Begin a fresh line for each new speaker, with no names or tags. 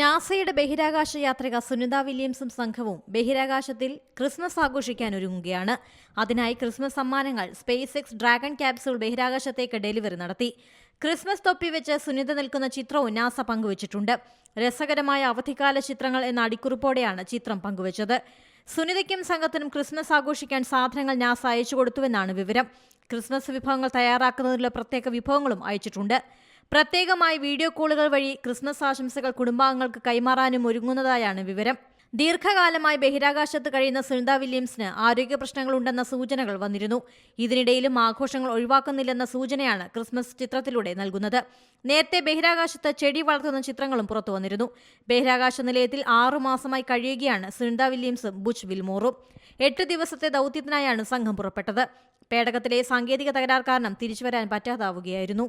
നാസയുടെ ബഹിരാകാശ യാത്രിക സുനിത വില്യംസും സംഘവും ബഹിരാകാശത്തിൽ ക്രിസ്മസ് ആഘോഷിക്കാൻ ഒരുങ്ങുകയാണ്. അതിനായി ക്രിസ്മസ് സമ്മാനങ്ങൾ സ്പേസ് എക്സ് ഡ്രാഗൺ ക്യാപ്സൂൾ ബഹിരാകാശത്തേക്ക് ഡെലിവറി നടത്തി. ക്രിസ്മസ് തൊപ്പി വെച്ച് സുനിത നിൽക്കുന്ന ചിത്രവും നാസ പങ്കുവച്ചിട്ടുണ്ട്. രസകരമായ അവധിക്കാല ചിത്രങ്ങൾ എന്ന അടിക്കുറിപ്പോടെയാണ് ചിത്രം പങ്കുവച്ചത്. സുനിതയ്ക്കും സംഘത്തിനും ക്രിസ്മസ് ആഘോഷിക്കാൻ സാധനങ്ങൾ നാസ അയച്ചു കൊടുത്തുവെന്നാണ് വിവരം. ക്രിസ്മസ് വിഭവങ്ങൾ തയ്യാറാക്കുന്നതിനുള്ള പ്രത്യേക വിഭവങ്ങളും അയച്ചിട്ടുണ്ട്. പ്രത്യേകമായി വീഡിയോ കോളുകൾ വഴി ക്രിസ്മസ് ആശംസകൾ കുടുംബാംഗങ്ങൾക്ക് കൈമാറാനും ഒരുങ്ങുന്നതായാണ് വിവരം. ദീർഘകാലമായി ബഹിരാകാശത്ത് കഴിയുന്ന സുനിത വില്യംസിന് ആരോഗ്യ പ്രശ്നങ്ങളുണ്ടെന്ന സൂചനകൾ വന്നിരുന്നു. ഇതിനിടയിലും ആഘോഷങ്ങൾ ഒഴിവാക്കുന്നില്ലെന്ന സൂചനയാണ് ക്രിസ്മസ് ചിത്രത്തിലൂടെ നൽകുന്നത്. നേരത്തെ ബഹിരാകാശത്ത് ചെടി വളർത്തുന്ന ചിത്രങ്ങളും പുറത്തു വന്നിരുന്നു. ബഹിരാകാശ നിലയത്തിൽ ആറുമാസമായി കഴിയുകയാണ് സുനിത വില്യംസും ബുച്ച് വിൽമോറും. എട്ട് ദിവസത്തെ ദൗത്യത്തിനായാണ് സംഘം പുറപ്പെട്ടത്. പേടകത്തിലെ സാങ്കേതിക തകരാർ കാരണം തിരിച്ചുവരാൻ പറ്റാതാവുകയായിരുന്നു.